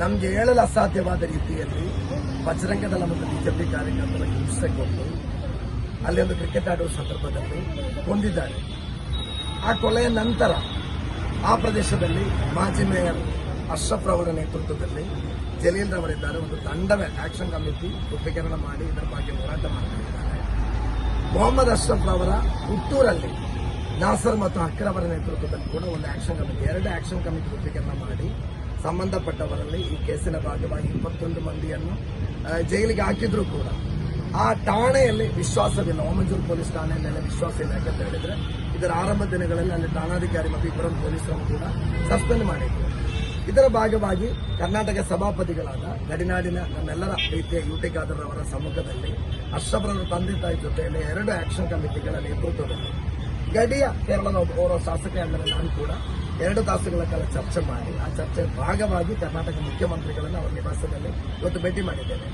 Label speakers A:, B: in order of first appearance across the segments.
A: ನಮಗೆ ಹೇಳಲು ಅಸಾಧ್ಯವಾದ ರೀತಿಯಲ್ಲಿ ಬಜರಂಗ ದಳ ಮತ್ತು ಬಿಜೆಪಿ ಕಾರ್ಯಕರ್ತರ ಹಿಂಸೆ ಕೊಟ್ಟು ಅಲ್ಲಿ ಒಂದು ಕ್ರಿಕೆಟ್ ಆಡುವ ಸಂದರ್ಭದಲ್ಲಿ ಕೊಂದಿದ್ದಾರೆ ಆ ಕೊಲೆಯ ನಂತರ ಆ ಪ್ರದೇಶದಲ್ಲಿ ಮಾಜಿ ಮೇಯರ್ ಅಶ್ರಫ್ ಅವರ ನೇತೃತ್ವದಲ್ಲಿ ಜಲೀಲ್ ರವರಿದ್ದಾರೆ. ಒಂದು ತಂಡವೇ ಆಕ್ಷನ್ ಕಮಿಟಿ ರೂಪೀಕರಣ ಮಾಡಿ ಇದರ ಬಗ್ಗೆ ಹೋರಾಟ ಮಾಡುತ್ತಿದ್ದಾರೆ ಮೊಹಮ್ಮದ್ ಅಶ್ರಫ್ ಅವರ ಹುಟ್ಟೂರಲ್ಲಿ ನಾಸರ್ ಮತ್ತು ಅಕ್ರ ಅವರ ನೇತೃತ್ವದಲ್ಲಿ ಕೂಡ ಒಂದು ಆಕ್ಷನ್ ಕಮಿಟಿ, ಎರಡು ಆಕ್ಷನ್ ಕಮಿಟಿ ರೂಪೀಕರಣ ಮಾಡಿ ಸಂಬಂಧಪಟ್ಟವರಲ್ಲಿ ಈ ಕೇಸಿನ ಭಾಗವಾಗಿ ಇಪ್ಪತ್ತೊಂದು ಮಂದಿಯನ್ನು ಜೈಲಿಗೆ ಹಾಕಿದ್ರು ಕೂಡ ಆ ಠಾಣೆಯಲ್ಲಿ ವಿಶ್ವಾಸವಿಲ್ಲ. ಓಮಂಜೂರು ಪೊಲೀಸ್ ಠಾಣೆಯಲ್ಲಿ ವಿಶ್ವಾಸ ಇಲ್ಲ. ಯಾಕಂತ ಹೇಳಿದ್ರೆ ಇದರ ಆರಂಭ ದಿನಗಳಲ್ಲಿ ಅಲ್ಲಿ ಠಾಣಾಧಿಕಾರಿ ಮತ್ತು ಇಬ್ಬರನ್ನು ಪೊಲೀಸರನ್ನು ಕೂಡ ಸಸ್ಪೆಂಡ್ ಮಾಡಿದ್ರು. ಇದರ ಭಾಗವಾಗಿ ಕರ್ನಾಟಕ ಸಭಾಪತಿಗಳಾದ ಗಡಿನಾಡಿನ ನಮ್ಮೆಲ್ಲರ ರೀತಿಯ ಯುಟಿ ಖಾದರ್ ಅವರ ಸಮ್ಮುಖದಲ್ಲಿ ಅಶ್ರಫ್ರವರ ತಂದೆ ತಾಯಿ ಜೊತೆಯಲ್ಲಿ ಎರಡು ಆಕ್ಷನ್ ಕಮಿಟಿಗಳ ನೇತೃತ್ವದಲ್ಲಿ ಗಡಿಯ ಕೇರಳದ ಓರ್ವ ಶಾಸಕ ಎಂದರೆ ನಾನು ಕೂಡ ಎರಡು ತಾಸುಗಳ ಕಾಲ ಚರ್ಚೆ ಮಾಡಿ, ಆ ಚರ್ಚೆ ಭಾಗವಾಗಿ ಕರ್ನಾಟಕ ಮುಖ್ಯಮಂತ್ರಿಗಳನ್ನು ಅವರ ನಿವಾಸದಲ್ಲಿ ಇವತ್ತು ಭೇಟಿ ಮಾಡಿದ್ದೇನೆ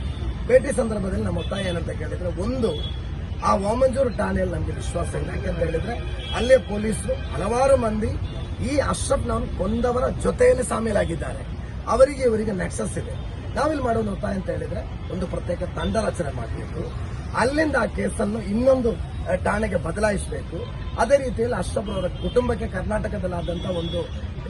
A: ಭೇಟಿ ಸಂದರ್ಭದಲ್ಲಿ ನಮ್ಮ ಒತ್ತಾಯ ಏನಂತ ಕೇಳಿದ್ರೆ, ಒಂದು, ಆ ವಾಮಂಜೂರು ಠಾಣೆಯಲ್ಲಿ ನಮಗೆ ವಿಶ್ವಾಸ ಇಲ್ಲ. ಯಾಕಂತ ಹೇಳಿದ್ರೆ, ಅಲ್ಲೇ ಪೊಲೀಸರು ಹಲವಾರು ಮಂದಿ ಈ ಅಶ್ರಫ್ನವನ್ನು ಕೊಂದವರ ಜೊತೆಯಲ್ಲಿ ಸಾಮೀಲಾಗಿದ್ದಾರೆ ಅವರಿಗೆ ಇವರಿಗೆ ನೆಕ್ಸಸ್ ಇದೆ. ನಾವಿಲ್ಲಿ ಮಾಡೋದು ಒತ್ತಾಯ ಅಂತ ಹೇಳಿದ್ರೆ, ಒಂದು ಪ್ರತ್ಯೇಕ ತಂಡ ರಚನೆ ಮಾಡಬೇಕು ಅಲ್ಲಿಂದ ಆ ಕೇಸನ್ನು ಇನ್ನೊಂದು ಠಾಣೆಗೆ ಬದಲಾಯಿಸಬೇಕು. ಅದೇ ರೀತಿಯಲ್ಲಿ ಅಶ್ರಫ್ ಅವರ ಕುಟುಂಬಕ್ಕೆ ಕರ್ನಾಟಕದಲ್ಲಾದಂಥ ಒಂದು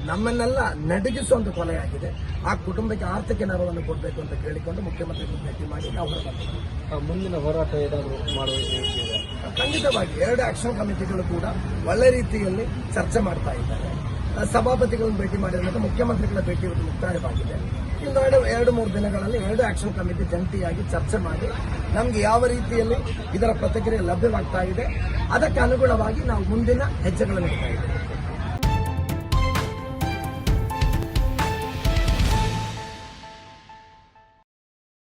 A: ನಮ್ಮನ್ನೆಲ್ಲ ನಡುಗಿಸುವ ಒಂದು ಕೊಲೆಯಾಗಿದೆ. ಆ ಕುಟುಂಬಕ್ಕೆ ಆರ್ಥಿಕ ನೆರವನ್ನು ಕೊಡಬೇಕು ಅಂತ ಕೇಳಿಕೊಂಡು ಮುಖ್ಯಮಂತ್ರಿಗಳು ಭೇಟಿ ಮಾಡಿ ನಾವು
B: ಮುಂದಿನ ಹೋರಾಟ ಏನಾದರೂ ಮಾಡುವ
A: ಖಂಡಿತವಾಗಿ ಎರಡು ಆಕ್ಷನ್ ಕಮಿಟಿಗಳು ಕೂಡ ಒಳ್ಳೆ ರೀತಿಯಲ್ಲಿ ಚರ್ಚೆ ಮಾಡ್ತಾ ಇದ್ದಾರೆ. ಸಭಾಪತಿಗಳನ್ನು ಭೇಟಿ ಮಾಡಿರುವಂತ ಮುಖ್ಯಮಂತ್ರಿಗಳ ಭೇಟಿ ಮುಕ್ತಾಯವಾಗಿದೆ. ಎರಡು ಎರಡು ಮೂರು ದಿನಗಳಲ್ಲಿ ಎರಡು ಆಕ್ಷನ್ ಕಮಿಟಿ ಜಂಟಿಯಾಗಿ ಚರ್ಚೆ ಮಾಡಿ ನಮಗೆ ಯಾವ ರೀತಿಯಲ್ಲಿ ಇದರ ಪ್ರತಿಕ್ರಿಯೆ ಲಭ್ಯವಾಗ್ತಾ ಇದೆ, ಅದಕ್ಕೆ ಅನುಗುಣವಾಗಿ ನಾವು ಮುಂದಿನ ಹೆಜ್ಜೆಗಳನ್ನು ಇಡ್ತಾ ಇದ್ದೇವೆ.